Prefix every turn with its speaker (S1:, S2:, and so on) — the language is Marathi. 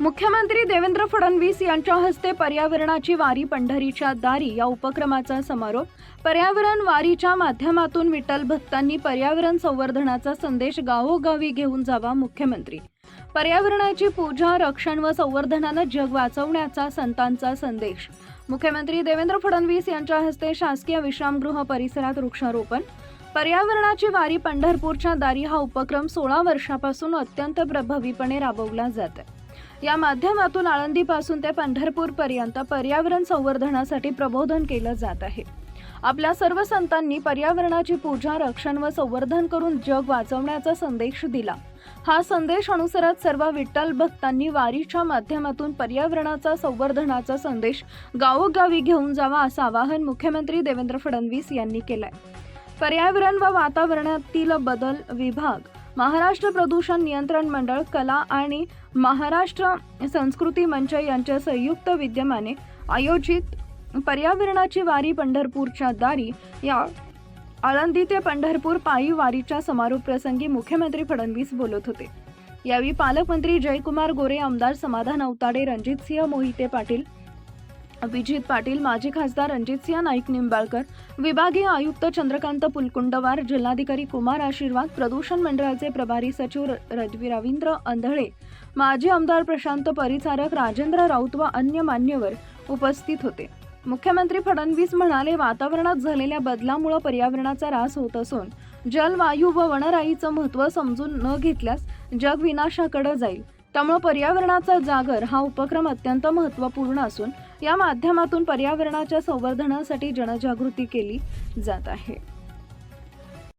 S1: मुख्यमंत्री देवेंद्र फडणवीस यांच्या हस्ते पर्यावरणाची वारी पंढरीच्या दारी या उपक्रमाचा समारोप. पर्यावरण वारीच्या माध्यमातून विठ्ठल भक्तांनी पर्यावरण संवर्धनाचा संदेश गावोगावी घेऊन जावा मुख्यमंत्री. पर्यावरणाची पूजा रक्षण व संवर्धनानं जग वाचवण्याचा संतांचा संदेश. मुख्यमंत्री देवेंद्र फडणवीस यांच्या हस्ते शासकीय विश्रामगृह परिसरात वृक्षारोपण. पर्यावरणाची वारी पंढरपूरच्या दारी हा उपक्रम सोळा वर्षापासून अत्यंत प्रभावीपणे राबवला जात आहे. या माध्यमातून आळंदीपासून ते पंढरपूरपर्यंत पर्यावरण संवर्धनासाठी प्रबोधन केलं जात आहे. आपल्या सर्व संतांनी पर्यावरणाची पूजा रक्षण व संवर्धन करून जग वाचवण्याचा संदेश दिला. हा संदेश अनुसरत सर्व विठ्ठल भक्तांनी वारीच्या माध्यमातून पर्यावरणाचा संवर्धनाचा संदेश गावोगावी घेऊन जावा असं आवाहन मुख्यमंत्री देवेंद्र फडणवीस यांनी केलंय. पर्यावरण व वातावरणातील बदल विभाग महाराष्ट्र प्रदूषण नियंत्रण मंडळ कला आणि महाराष्ट्र संस्कृती मंच यांच्या संयुक्त विद्यमाने आयोजित पर्यावरणाची वारी पंढरपूरच्या दारी या आळंदी ते पंढरपूर पायी वारीच्या समारोप प्रसंगी मुख्यमंत्री फडणवीस बोलत होते. यावेळी पालकमंत्री जयकुमार गोरे आमदार समाधान अवताडे रणजितसिंह मोहिते पाटील अभिजित पाटील माजी खासदार रणजितसिंह नाईक निंबाळकर विभागीय आयुक्त चंद्रकांत पुलकुंडवार जिल्हाधिकारी कुमार आशीर्वाद प्रदूषण मंडळाचे प्रभारी सचिव र- रजवी रवींद्र अंधळे माजी आमदार प्रशांत परिचारक राजेंद्र राऊत व अन्य मान्यवर उपस्थित होते. मुख्यमंत्री फडणवीस म्हणाले वातावरणात झालेल्या बदलामुळे पर्यावरणाचा ऱ्हास होत असून जल वायू व वनराईचं महत्त्व समजून न घेतल्यास जग विनाशाकडे जाईल. त्यामुळे पर्यावरणाचा जागर हा उपक्रम अत्यंत महत्त्वपूर्ण असून या माध्यमातून पर्यावरणाच्या संवर्धनासाठी जनजागृती केली जात आहे.